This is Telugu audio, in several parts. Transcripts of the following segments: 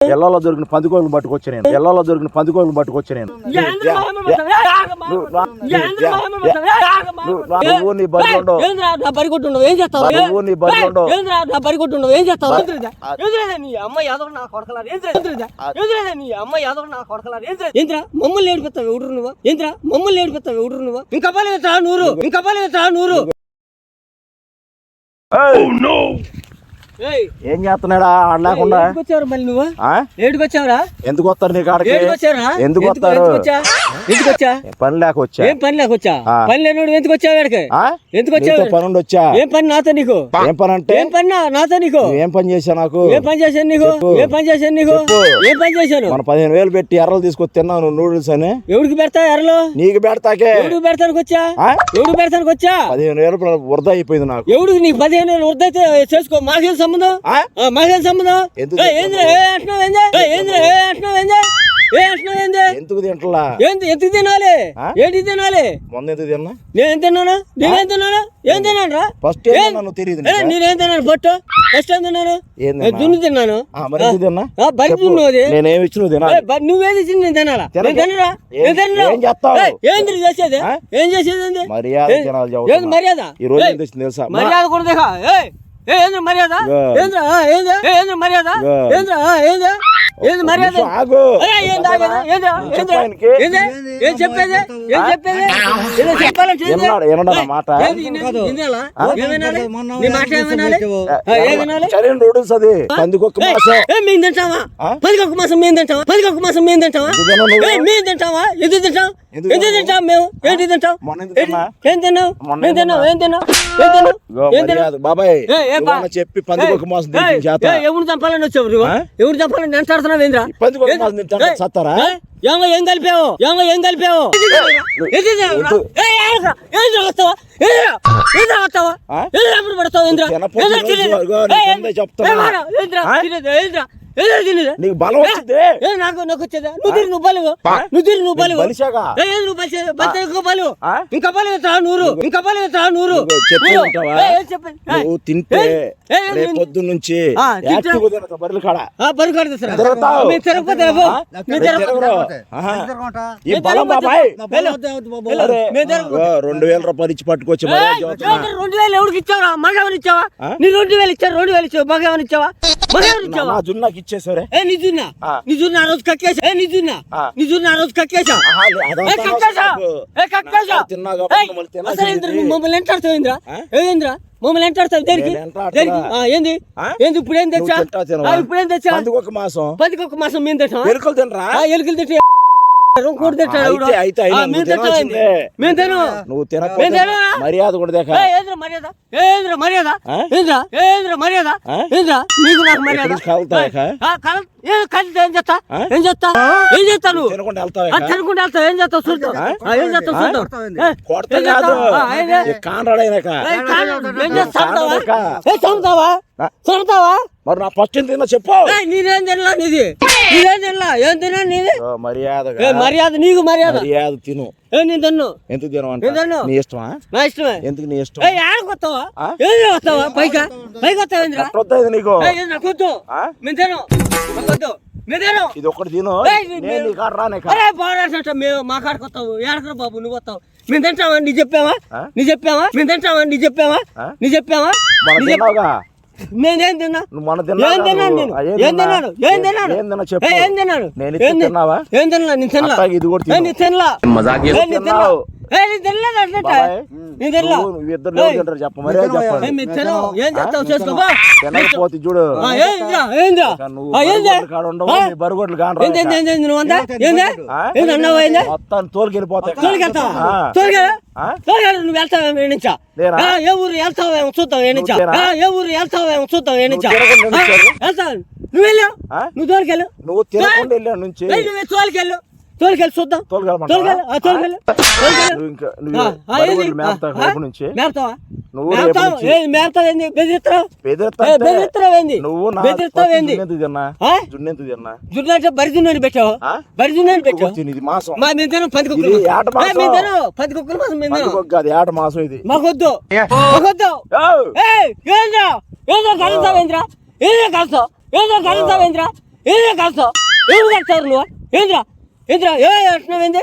ఎల్లలో దొరికిన పందికోళ్ళు పట్టుకొచ్చి నేను ఎల్లలో దొరికిన పందికోళ్ళు పట్టుకొచ్చి నేను ఏ, నువ్వు రా. నీ ఏం చేస్తావు నువ్వు నీ నా బరి ఏం చేస్తావు నీ అమ్మ యాదవ్ నా కొడకలారు ఏంద్రా నీ అమ్మ యాదవ్ నా కొడకలారు ఏంద్రా మమ్మల్ని ఏడిపిస్తావు ఎవడు నువ్వు ఏంద్రా మమ్మల్ని ఏడిపిస్తావు ఎవడు నువ్వు ఇంకా నూరు ఇంకా పలేదు నూరు ఏం చేస్తున్నాడా? ఆడలేకుండా? మళ్ళీ నువ్వు? ఎందుకు వస్తారు నీ కాడికి? ఏడికి వచ్చావురా ఎందుకు వస్తారు? ఎందుకు వచ్చా పని లేక వచ్చా ఏం పని లేకొచ్చా? ఆ. పని లేనోడు ఎందుకు వచ్చావు వీడికి ఆ? ఎందుకు వచ్చావు పని వచ్చా? ఏం పని నాతో నీకు? ఏం పని అంటే ఏం పని నాతో నీకు? ఏం పని చేశా నాకు? ఏం పని చేశాను నీకు. ఏం పని చేశాను నీకు. ఏం పని చేశాను? మన పదిహేను వేలు పెట్టి ఎర్రలు తీసుకొచ్చి తిన్నావు నువ్వు నూడిల్స్ అని? ఎవడికి పెడతా ఎర్రలో? నీకు పెడతాకే. ఎవడికి పెడతానికి వచ్చా? ఆ? ఎవడికి పెడతానికి వచ్చా? పదిహేను వేలు వృధా అయిపోయింది నాకు. ఎవడికి నీకు పదిహేను వేలు వృద్ధైతే చేసుకో. మాకేం సంబంధం? మాకేం సంబంధం? ఏంద్రా ఏ అంటున్నావు ఏంద్రా ఏ అంటున్నావు ఏంది? ఏ అంటున్నావు ఏంది? ఎందుకు తింటలా? ఏంది? ఎందుకు తినాలి? ఏంటి తినాలి? మొన్న ఎందుకు తిన్నా? నేనేం తిన్నాను? నేనేం తిన్నాను? ఏం తిన్నాను రా ఫస్ట్ ఏం నన్ను తెలియదు నేనేం తిన్నాను? పొట్టు ఫస్ట్ ఏం తిన్నాను? దున్ను తిన్నాను. తిన్నా? ఆ, బరి చెప్పు. దున్ను అది నేనేమి ఇచ్చి నువ్వు తినాలి. ఏ, బ- నువ్వేది ఇచ్చింది నేను తినాలా. నేను తినరా? ఏం- నేను తినరా? ఏం చేస్తావు? ఏయ్, ఏంది చేసేది? ఏం చేసేది మర్యాద తినాలి. మర్యాద? ఈ రోజు ఏం తెలుసా? మర్యాద కూడా దేఖా ఏ ఏంద్ర మర్యాద. ఏంద్ర? ఏంద్ర మర్యాద. ఏంద్ర? ఆ, ఏంది మర్యాద? ఆగు? ఏం చెప్పేది? ఏం చెప్పేది? ఏదో? చెప్పాలంటే మాట? పందికొక్క మాసం. మేము తింటావా? ఆ? పదికొక్క మాసం మేము తింటావా? పదికొక్క మాసం మేము తింటావా? ఎందుకు తినవు నువ్వు? ఏయ్, మేము తింటావా? ఎందుకు తింటాం ఎందుకు ఎందుకు తినవు? తింటాం మేము? ఏంటి తింటాం? ఏం తిన్నావు? ఏం తిన్నావు? ఏం తిన్నావు? ఏం తిన్నావు? బాబాయ్ చెప్పి పందికొక్క మాసం ఎవరు చంపాలని వచ్చావు? ఎవరు చంపాలని నేను చడుతున్నావు ఏంద్రా సత్తారా? ఏమో ఏం కలిపావు? ఏమో ఏం కలిపావు? ఏది నీకు బలం వచ్చింది. ఏ నాకు నాకు వచ్చేదా? నువ్వు తిరిగి నువ్వు బలుగు. నువ్వు తిరిగి నువ్వు ఏది ఇంకో బలు? ఇంకా బలు నూరు. ఇంకా బలు నూరు. నువ్వు తింటే పొద్దున్న నుంచి బర్రెల కాడ. బలం రెండు వేల రూపాయలు ఇచ్చి రెండు వేలు ఎవరికి ఇచ్చావరా? మగవని ఇచ్చావా? నీ రెండు వేలు ఇచ్చావు రెండు వేలు ఇచ్చావు మగవని ఇచ్చావా? మగవని ఇచ్చావా? ఇచ్చేసారే? ఏ నిజున్నా? ఆ. నిజున్నా ఆ రోజు కక్కేసా ఏ నిజున్నా? ఆ. నిజున్నా ఆ రోజు కక్కేసా ఆహా, లే, ఏ అదంతా కక్కేసా నాకు. ఏ కక్కేసా నాకు తిన్నా కాబట్టి ఏయ్, మమ్మల్ని అసలు తినాల్సింది. ఏంద్రా నువ్వు మమ్మల్ని ఎంటాడుతావు ఏంద్రా ఆ? ఏంద్రా మమ్మల్ని ఎంటాడుతావు దేనికి? నేను ఎంటాడుతున్నా. దేనికి? ఆ, ఏంది? ఆ? ఏంది ఇప్పుడు ఏం తెచ్చా? ఇప్పుడు ఏం తెచ్చా? పందికొక్క మాసం. పదికి ఒక మాసం మేము తెచ్చా ఎరుకలు తినరా? ఎలుకలు తెచ్చి నువ్వు తిను? మర్యాద కూడా మర్యాద? ఏంద్ర మర్యాద? ఏంద్రా? ఏంద్ర మర్యాద? ఏంద్రా? నీకు నాకు మర్యాద? ఏ కలిసి ఏం చేస్తా? ఏం చేస్తా ఏం చేస్తా నువ్వు? తినకుండా వెళ్తావా ఏం చేస్తావు? ఏం చేస్తావు? చేస్తావు? కానరాడైనాక చేస్తావు? మరి నా ఫస్ట్ తిన్నా చెప్పు. తినలా నీది? తినా ఏ మర్యాద నీకు మర్యాద. మర్యాద తిను. ఏ నేను తిన్ను. ఎందుకు తిన్ను. నీ ఇష్టమా? నా ఇష్టమే. ఎందుకు నీ ఇష్టం? ఆడకు వస్తావా? ఏం వస్తావా పైకి నీకు నాకు. వద్దు? మేము తిను నాకు వద్దు. తిను. ఇది తిను మా కాడికి వస్తావు. ఏడకరా బాబు నువ్వు వస్తావు. మేము తింటావా? నీ చెప్పావా? నీ చెప్పావా? మేము తింటావా? నీ చెప్పావా? నీ చెప్పావా? నేనేం తిన్నా? నువ్వు మన ఏం తిన్నావుగా తిన్నాను. నేను? ఏం తిన్నాను? ఏం తిన్నాను? ఏం తిన్నా చెప్పు. ఏ, ఏం తిన్నాను? నేను ఏం తిన్నా? తిన్నావా? ఏం తినలా నేను తినలా అట్లాగే ఇది కూడా ఏ, తిను. నీ తినలా మజాక్ ఏ, ఇద్దరు చూడు. నువ్వు మొత్తం తోలుకెళ్ళిపోతాయి. ఏ ఊరు? వెళ్తావేమో చూద్దాం ఏ ఊరు? వెళ్తావేమో? వెళ్తావు? నువ్వు? నువ్వు తోలుకెళ్ళు. నువ్వు వెళ్ళావు నుంచి. వెళ్ళు నువ్వు తోలుకెళ్ళు. తోలుకెళ్ళు చూద్దాం. జున్నంటే బరి జున్నని పెట్టావు? బరి జున్నని పది కుక్కలు పది కుక్కలు మాసం ఏట మాసం ఇది. మాకొద్దు. మాకొద్దు. ఏంద్రా? కలుస్తావేంద్రా కలుస్తావు కలుస్తావేంద్రా ఏం నువ్వు? ఏంద్రా? ఏంద్రా? ఏ అంటున్నావు ఏంది?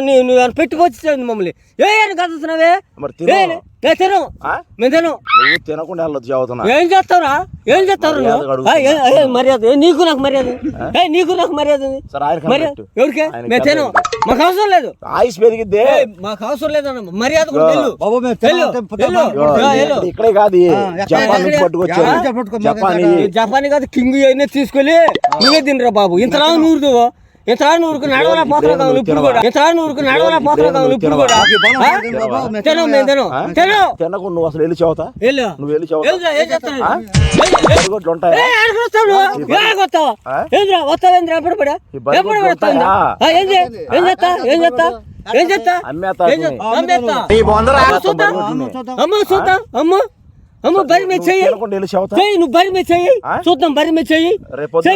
నువ్వు నువ్వు పెట్టుకొచ్చేది మమ్మల్ని. ఏ అని కాస్తున్నావే మరి తిను. తిను. ఆ? మేము తిను. నువ్వు తినకుండా వెళ్ళొచ్చు చదువుతున్నా. ఏం చేస్తావురా? ఏం చేస్తావు మర్యాద నువ్వు అడుగుతున్నా. ఆ, ఏ, ఏ, మర్యాద ఏ, నీకు నాకు మర్యాద? ఏ నీకు నాకు మర్యాద ఉంది. సరే ఆయన మర్యాద. ఎవరికి? మేము తిను. మాకు అవసరం లేదు. ఆయుష్ పెరిగిద్దే. ఏయ్, మాకు అవసరం లేదన్న మర్యాద ఇక్కడే- కాదు. జపాన్ నుంచి ఎక్కడ- పట్టుకొచ్చారు. ఎక్కడ పట్టుకో- జపాన్. జపాన్ కాదు కింగ్ అయినా తీసుకెళ్ళి నువ్వే తినరా బాబు? ఇంతలా నూరుదు ఇంతలా నూరుకు నడవలా పోతలు కావాలి ఇప్పుడు కూడా? ఇంతలా నూరుకు నడవలా పోతలు కావాలి ఇప్పుడు కూడా? తిను మేము తిను? తిను. నువ్వు అసలు వెళ్ళి చదువుతా వెళ్ళు. నువ్వు వెళ్ళి చదువుతా ఏంద్రా, ఏం చేస్తావు? ఆ? ఏయ్, ఏయ్, గొడ్లు ఉంటాయా వస్తావు? ఏంద్రా, వస్తావు? ఏంద్రా, ఎప్పుడు? ఏం చేస్తా? ఏం చేస్తా? ఏం చేస్తా? అమ్మేస్తా అమ్మ చూద్దాం. అమ్మ చూద్దాం. అమ్మ. అమ్మ బరి మీద చెయ్యి. చెయ్యి నువ్వు బరి మీద చెయ్యి? చూద్దాం బరి మీద చెయ్యి. అయితే.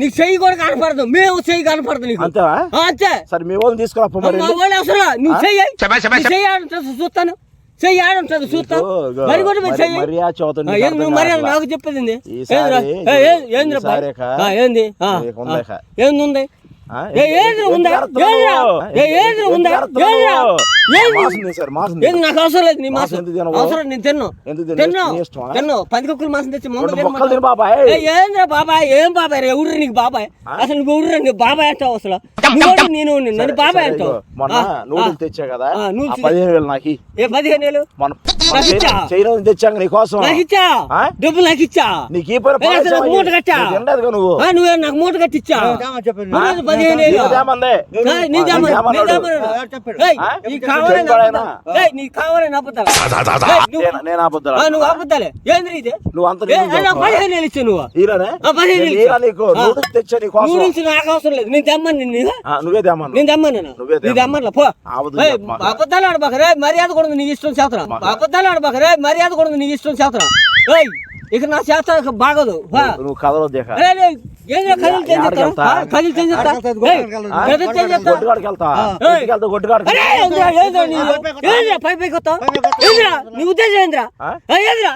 నీకు చెయ్యి కూడా కనపడదు. మేము చెయ్యి కనపడదు నీకు. అంతే. సరే మీ వాళ్ళని తీసుకురా అవసరం నువ్వు చెయ్యి. చెయ్యి చూస్తాను. చెయ్యి ఆడుంటుంది చూస్తాను. ఇదిగో, మరి కూడా చెయ్యి నీకు మరి చెప్పేది ఏంది? ఏంది నీకు అవసరం లేదు నీ మాసం? అవసరం నేను తిన్ను? తిన్ను? తిన్ను. పందికొక్కులు మాసం తెచ్చి మొక్కలు. బాబాయ్. ఏంద్రా బాబాయ్? ఏం బాబాయ్ రే? ఎవరు నీకు బాబాయ్? అసలు నువ్వు ఎవరు నీకు బాబాయ్ అంటావు అసలు? నువ్వు నేను? నన్ను బాబాయ్ అంటావు. మొన్న ఆ. తెచ్చా కదా? పదిహేను వేలు నాకు. ఏ పదిహేను వేలు? మన? చైనా తెచ్చాక నీకోసం? డబ్బులు నాకు ఇచ్చా నీకు ఈ పని మూట కట్టా? నువ్వు. ఆ, నువ్వే నాకు మూట కట్టిచ్చా. నువ్వు నువ్వు- నేను- ఏంద్రి ఇది? అంత? పదిహేను వేలు పదిహేను నుంచి నాకు అవసరం లేదు. నేను తెమ్మని నేను తెమ్మని తెమ్మని పో. అబద్ధాలు ఆడబాకరే మర్యాద కూడా ఇష్టం చేతరా? అబద్ధాలు ఆడబాకరే మర్యాద కూడా ఉంది, నీ ఇష్టం చేతరా ఏయ్ ఇక నా చేత బాగోదు. నువ్వు కథలో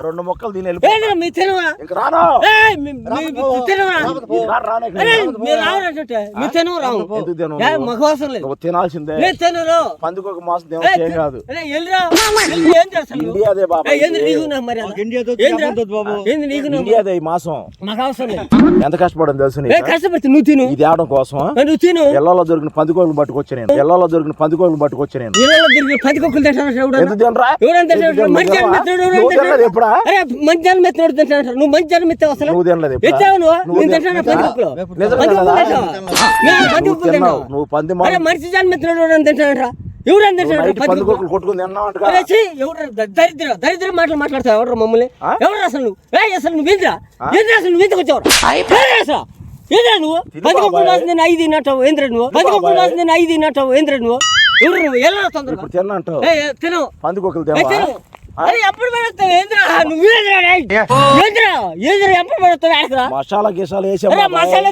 రెండు మొక్కలు తినాల్సిందే. తినను. పందుకొక మాసం కాదు? ఇండియాదే బాబా. మాసం. ఎంత కష్టపడింది? తెలుసు కష్టపడితే నువ్వు తిను. ఇది ఆడడం కోసం నువ్వు తిను. ఎల్లలో దొరికిన పందికోళ్ళు పట్టుకొచ్చా నేను? ఎల్లలో దొరికిన పందికోళ్ళు పట్టుకొచ్చా నేను? ఇళ్ళలో తిరిగి పది కుక్కలు తింటాను ఎవడన్నా? ఎందుకు తినరా? ఎవడంటే ఎందుకు తినలేదు? మంచి జన్మ ఎత్తాడు, ఎవడంటే నువ్వు ఎప్పుడా? మంచి తింటానంటారు నువ్వు అసలు? తినలేదు? ఎత్తావు నువ్వు? తింటాను పది నువ్వు మనిషి జన్మ తింటాడు పందికొక్కులు తిన్నావు అరే ఛీ, ఎవరు దరిద్ర దరిద్ర మాటలు మాట్లాడతావు? ఎవరు మమ్మల్ని? ఎవరు అసలు నువ్వు? ఏ అసలు నువ్వు ఏంద్రా? ఏంద్రా అసలు నువ్వు ఎందుకు వచ్చావు? ఏంద్రా నువ్వు? తిను పది కుక్కలు బాబాయ్. రాసి నేను ఐదు తిన్నట్టావు ఏంద్రా నువ్వు? పది కుక్కలు బాబాయ్. రాసి నేను ఐదు తిన్నట్టావు ఏంద్రా నువ్వు? ఎవరు నువ్వు? ఎలా తొందరగా? ఇప్పుడు తిన్నంటావు ఏ, ఏ, తిను. పందికొక్కులు ఏ, తినవా తిను. అరే ఎప్పుడు పెడతావు? ఏంద్రా? నువ్వు ఏంద్రా? ఏంద్రా? ఏంద్రా? ఎప్పుడు పెడతావు? ఆడకరా మసాలా గిసాలు మసాలా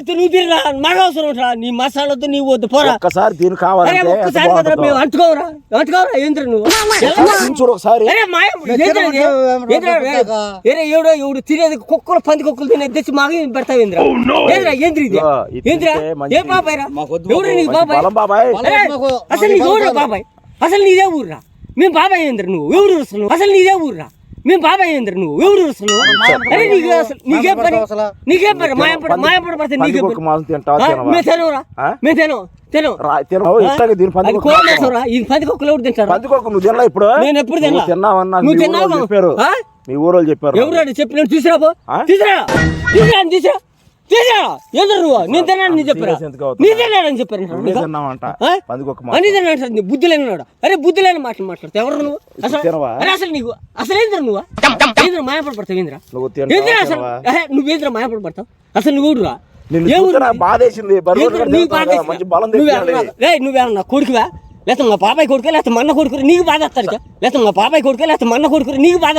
అవసరం ఉంటుందా? నీ మసాలా వద్దు నీ వద్దు. పోరా. ఒక్కసారి దీని ఎంత ఒక్కసారి కదరా బాగుంటుందో. మేము అంటుకోవరా. అంటుకోవరా ఏంద్రా నువ్వు? చూడు ఒకసారి. ఎవడో ఎవడు తినేది కుక్కలు పంది కుక్కలు తినేది తెచ్చి మాకు పెడతావు ఏంద్రా? ఇది. ఏ బాబాయ్ రా? ఎవడు నీకు బాబాయ్? అసలు నీకు బాబాయ్. అసలు నీదే ఊర్రా. మేము బాబాయ్ ఏంద్ర నువ్వు? ఎవరు అసలు? అసలు నీదే ఊర్రా? మేము బాబాయ్ ఏంద్ర నువ్వు? ఎవరు అసలు? అరే నీకు అసలు నీకేం పని. నీకేం పని మాయపడ మాయపడ పడితే నీకేం మేము తినవురా? మేము తినవు. మీ ఊరోళ్ళు? చెప్పారు. ఎవరు అని చెప్పి నేను తీసురా నువ్వు? నేను తిన్నాను చెప్పరా? తిన్నాడని అని తిన్నాడు బుద్ధి లేనివాడు అరే బుద్ధి లేని మాటలు మాట్లాడతావు. ఎవరు నువ్వు? అసలు? అరే అసలు నీకు అసలు ఏంద్ర నువ్వు? ఏంద్ర మాయపడి పడతావు ఏంద్ర ఏంద్ర అసలు? తినవా? అరే నువ్వేంద్ర మాయపడి పడతావు అసలు నువ్వు రే నువ్వేమన్నా కొడుకువా? లేకపోతే మా బాబాయ్ కొడుకు లేకపోతే మన్న కొడుకు నీకు బాధ వస్తారు లేకపోతే మా బాబాయ్ కొడుకు లేకపోతే మన్న కొడుకు నీకు బాధ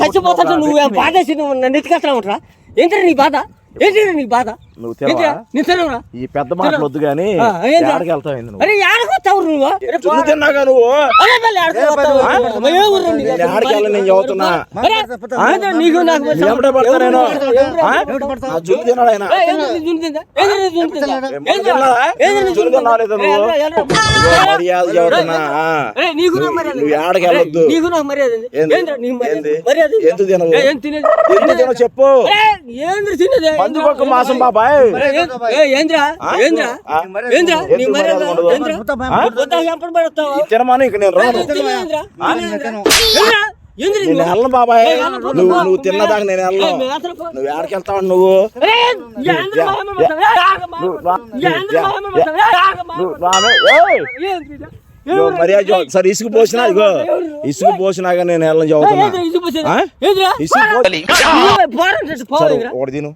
చచ్చిపోతాను పుట్టిన నువ్వు బాధేసి నువ్వు నన్ను ఎత్తుకెళ్తా ఉంటారా ఏంటంటే నీ బాధ? ఏంటి నీ బాధ? నువ్వు తినవా? ఈ పెద్ద మాటలు వద్దు వెళ్తావు నువ్వు? అరే నువ్వు? తిన్నాగా ఆడికి నేను చదువుతున్నా. నీకు నాకు పడతా నేను? తిన్నాడు ఆయన? నువ్వు? మర్యాద నువ్వు. ఆడికి వెళ్ళొద్దు. నీకు నాకు మర్యాద. ఎందుకు తినవు? ఎందుకు తినవు? చెప్పు అరే, ఏంద్రా తినేది? మందు పక్క మాసం బాబాయ్ ఏంద్రా? ఏంద్రా? ఏంద్రా నీ మర్యాద? ఏంద్రా పడతావా తినమాను ఇక నేను రాను? ఏంద్రా? నేను? వెళ్ళను బాబాయ్ నువ్వు. నువ్వు తిన్నదాకా నేను వెళ్ళను. నువ్వు ఎక్కడికి వెళ్తావు నువ్వు. నువ్వు రా. మర్యాద. సరే ఇసుకు పోసినా ఇగో ఇసుకు పోసినాక నేను వెళ్ళని చదువుతున్నా? ఆ? ఇసుకు పో- సరే? ఒకటి తిను.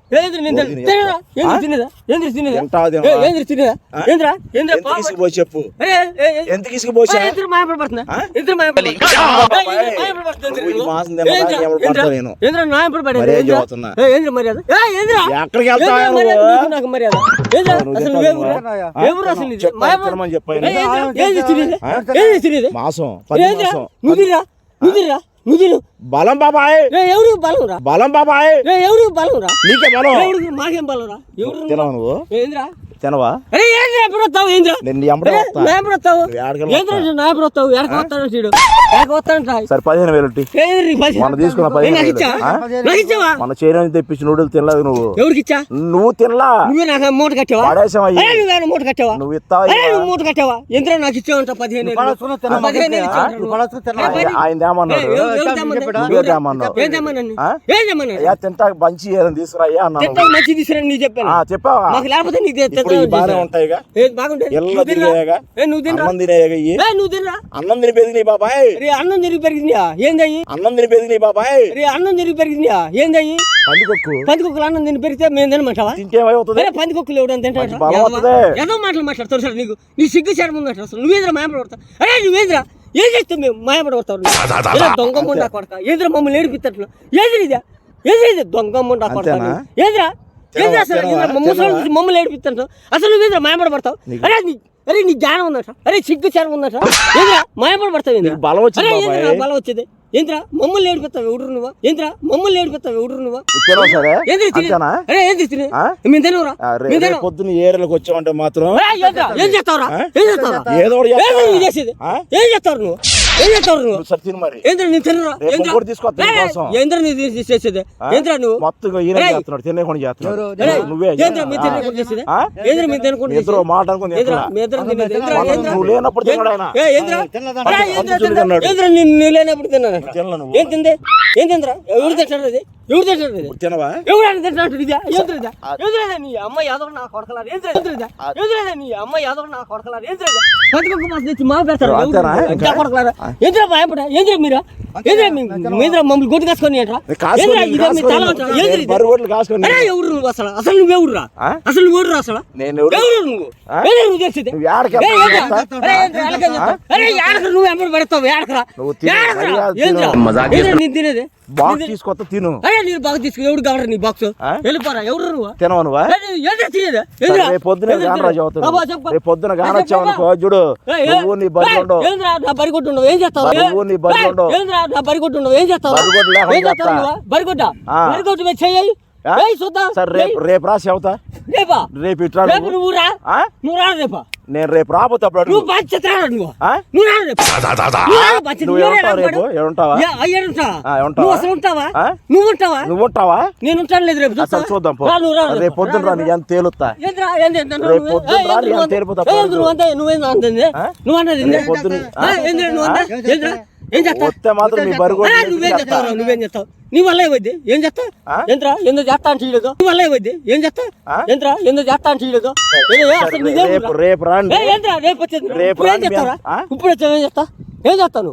తిన-? ఇసుకు పోసి చెప్పు? ఇసుకు పోసా? ఆ? ఈ? మాసం నేను? మర్యాద? ఎక్కడికి వెళ్తావా నువ్వు? నువ్వు తినమని ఏంద్రా? మాసం తినరా? నువ్వు తిను. బలం బాబాయ్. ఎవరు బలం రా బలం బాబాయ్. ఎవరు బలం రా నీకే బలం. ఎవరు మాకేం బలం రా ఎవరు నువ్వు? ఏంద్రా? తినవా? సరే పదిహేను వేలు తీసుకున్న పదిహేను మన చైనా తెప్పించి నూడిల్స్ తినలేదు నువ్వు. ఎవరికి ఇచ్చా నువ్వు తినలా. నువ్వే నాకు మూట కట్టావా? మూట కట్టావా? నువ్వు ఇస్తావా మూట కట్టావా? ఎంద్రా నాకు ఇచ్చావంట పదిహేను ఆయన- తింటా మంచి ఏదైనా నీ చెప్పాను. ఆ, చెప్పావా? లేకపోతే నీకు బాగానే. ఉంటాయిగా? తిరిగాయగా అన్నం తినేయగా ఇయ్యి ఏ, నువ్వు తినరా? అన్నం తిని పెరిగినాయి బాబాయ్. రే అన్నం తిరిగి పెరిగిందా? ఏందయ్యి? అన్నం తిని పెరిగినాయి బాబాయ్. రే అన్నం తిరిగి పెరిగిందా? ఏందయ్యి? పందికొక్కు. పందికొక్కులు అన్నం తిని పెరిగితే మేము తినమంటావా? తింటే పందికొక్కులు ఎవడని తింటాడు. ఏదో మాటలు మాట్లాడతారు సార్ నీకు. నీ సిగ్గు ఉందట అసలు నువ్వేంద్ర మాయపడతావు అరే నువ్వేంద్ర ఏం చేస్తావు మేము? మాయపడతావు దొంగ ముండా కొడక ఏంద్ర మమ్మల్ని ఏడిపిత్తట్లు ఏది ఇదే? ఏది ఇది? దొంగ ముండా కొడక? ఏంద్రా? తెరవా, ఏంద్రా ముసలి మమ్మల్ని ఏడిపిత్తంటావు అసలు నువ్వేంద్ర మాయపడబడతావు అరే నీ అరే నీ జ్ఞానం ఉందట. అరే సిగ్గు శరం ఉందట. ఏంద్రా? ఏంద్రా నీకు బలం వచ్చింది అరే. బలం వచ్చేది. ఏంద్రా? మమ్మల్ని ఏడిపిస్తావు ఎవడు నువ్వు? ఏంద్రా? మమ్మల్ని ఏడిపిస్తావు ఎవడు నువ్వు? అంతేనా? అరే ఏంది? మేము తినవురా? పొద్దున్న ఏరియాలకు వచ్చామంటే మాత్రం? ఏం చేస్తావురా? ఏం ఏదో ఏంది చేస్తావా? ఆ? ఏం చేస్తావు నువ్వు? ఏం చేస్తావు నువ్వు సరే తిను మరి. ఏంద్ర నేను తినరా? రేపు ఏంద్ర? ఇంకోటి తీసుకొస్తా నీ కోసం. ఏంద్ర నీ చేసేది? ఏంద్ర నువ్వు? మొత్తం ఈయన ఏయ్. చేస్తున్నాడు తినేకుండా చేస్తున్నాడు. ఏయ్, నువ్వే ఏంద్ర మీ తినకుండా చేసేది? ఆ? ఏంద్ర మీ తినకుండా మీ ఇద్దరు చేసేది? మాట అనుకుని ఏంద్ర తింటున్నా. మీ ఇద్దరు తినేది? ఏంద్ర మొన్న ఏంద్ర? నువ్వు లేనప్పుడు తిన్నాడు ఆయన ఏ ఏంద్ర అరే, ఏంద్ర? పంది చూడు తిందా? తిన్నాడు. ఏంద్ర నేను నువ్వు లేనప్పుడు తిన్నాను తినలే నువ్వు ఏం తిందే? ఏం తిందిరా? ఎవరు తింటాడు అది? ఎవరు తింటాడు అది? ఇప్పుడు తినవా? ఎవరైనా తింటాడు ఇదా? ఏంద్రదా ఏంద్రదా నీ అమ్మ యాదవ నా కొడకలారు? ఏంద్రదా ఏంద్రదా నీ అమ్మ యాదవ నా కొడకలారు? ఏంద్రదా పంతకొక్క మాసం తెచ్చి మా పెడతారు. అంతేనా? ఇంకా? కొడకలారా? ఏంద్ర భయపడ ఏంద్ర మీరా ఏంద్ర మీంద్ర మమ్మల్ని గుడ్డు కాసుకొని ఏంట్రా ఇదే మీ తల అరే ఎవరు నువ్వు అసలు అసలు నువ్వెవరురా ఆ? అసలు అసలు నేను ఎవరు నువ్వు ఆ? ఏంద్ర నువ్వు చేసేది నువ్వు? అరే, నువ్వు ఎంబడి పెడతావు ఏడకరా నువ్వు ఏంద్ర నేను తినేది బాక్స్ తీసుకొస్తా తిను. నేను బాగా తీసుకు. ఎవడు కావడం నీ బాక్స్? వెళ్ళిపోరా ఎవరు నువ్వు? తినవా నువ్వా? రేపు పొద్దున గానరాజు చెప్పు. రేపు పొద్దున ఏ, గానొచ్చావనుకో చెప్పు. చూడు నువ్వు నీ బరి ఉండవు. నా ఉండవు. ఏం చేస్తావు? నువ్వు నీ. ఏ, ఏంద్రా? నా ఉండవు. ఏం చేస్తావు? బరిగొడ్డు లేకుండా ఏం చేస్తావు ఆ. బరిగొట్టు మీద చెయ్యి చూద్దాం సరే రేపు రేపు రాసి అవుతా రేపా? రేపు ఇట్లా నువ్వు రా? నువ్వు రా రేపా. నేను రేపు రాబోతే అప్పుడు అడుగు. నువ్వు రా నువ్వు ఆ? నువ్వు రా రేపు నువ్వు రా బాధ్యత. నువ్వు నువ్వే ఏమంటావు రా రేపు వాడు. ఏమంటావా ఏ, అయ్యాడు ఉంటావా? ఆ, ఉంటావా? నువ్వు అసలు ఉంటావా ఆ? నువ్వు ఉంటావా నువ్వు ఉంటావా నేను ఉంటాను లేదు రేపు అసలు చూస్తావా? చూద్దాం పో రా, నువ్వు రా రేపు పొద్దున రా నీకు ఎంత తేలుతా ఏంద్రా, ఏంది, ఏంది, నువ్వు- రేపు పొద్దున్న ఏయ్, రా, ఏంది, నీ నువ్వు అంత తేలిపోతా ఏయ్, పోదు. నువ్వు అంతే, నువ్వేంది అంతుంది? ఆ? నువ్వు అన్నది ఏంది? రేపు పొద్దున్న ఆ, ఏంద్రా, నువ్వు అంతా? ఏంద్రా? ఏం చేస్తావు? వస్తే మాత్రం మీ బరువు ఆ, నువ్వేం చేస్తావు నువ్వేం చేస్తావు నీ వల్ల ఏమైంది ఏం చేస్తావు ఆ? ఏందో చేస్తా అంటే చేయలేదు నీ వల్ల ఏమైంది ఏం చేస్తావు ఆ? ఏందో చేస్తా అంటే చేయలేదు ఏదో, ఏ, అసలు నీదేం రేపు రా? రేపు ఏంట్రా రేపు రేపు ఇప్పుడు ఏం? ఇప్పుడు చేస్తావు? ఏం చేస్తాను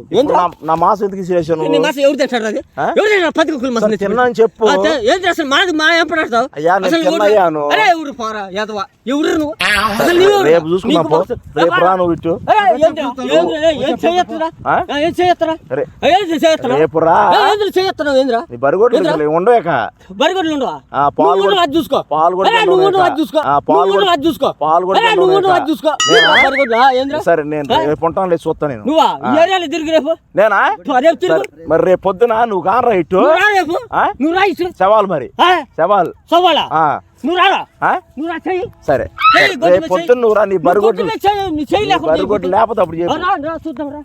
నా- మాసం ఎందుకు నీ మాసం ఎవరు తింటాడు అది? ఎవరు తింటాడు పది కుక్కలు మాసం తిన్నాను చెప్పు. ఏంటి అసలు మాది మా ఏం పడతావు అయ్యా, నేను. అరే ఎవరు పోరా యాదవా ఎవరు నువ్వు అసలు నువ్వు? రేపు చూసుకుందాం నీకు పో రేపు రా నువ్వు ఇటు? ఏం చేయొత్తురా? ఏం చేయొత్తురా? ఏం చేయొత్తురా? రేపు రా ఏ, చేయొత్తున్నావు, ఏంద్రా? నీ బరిగొడ్లు ఉండవేక బరిగొడ్లు ఉండవా? పాలు కూడా- అది చూసుకో. పాలు కూడా నువ్వు లేక. అది చూసుకో. ఆ, పాలు కూడా- అది చూసుకో. పాలు కూడా నువ్వు లేక. అది చూసుకో. బరిగొడ్లా, ఏంద్రా? సరే నేను? రేపు ఉంటాను లేదు చూస్తా నేను నువ్వా ఏరియాలో తిరిగి రేపు. నేనా? రేపు తిరుగు. మరి రేపు పొద్దున నువ్వు కానరా ఇటు? నువ్వు రా రేపు? నువ్వు రా ఇసు సవాల్ మరి? సవాల్ సవాలా నువ్వు రారా? నువ్వు రా చెయ్యి. సరే. రేపు పొద్దున్న నువ్వు రా నీ నువ్వు బరిగొడ్లు గొడ్డు మీద చెయ్యి, నీ చెయ్యి నీ లేకుండా బరిగొడ్లు లేకపోతే అప్పుడు చెప్పు చూద్దాం రా.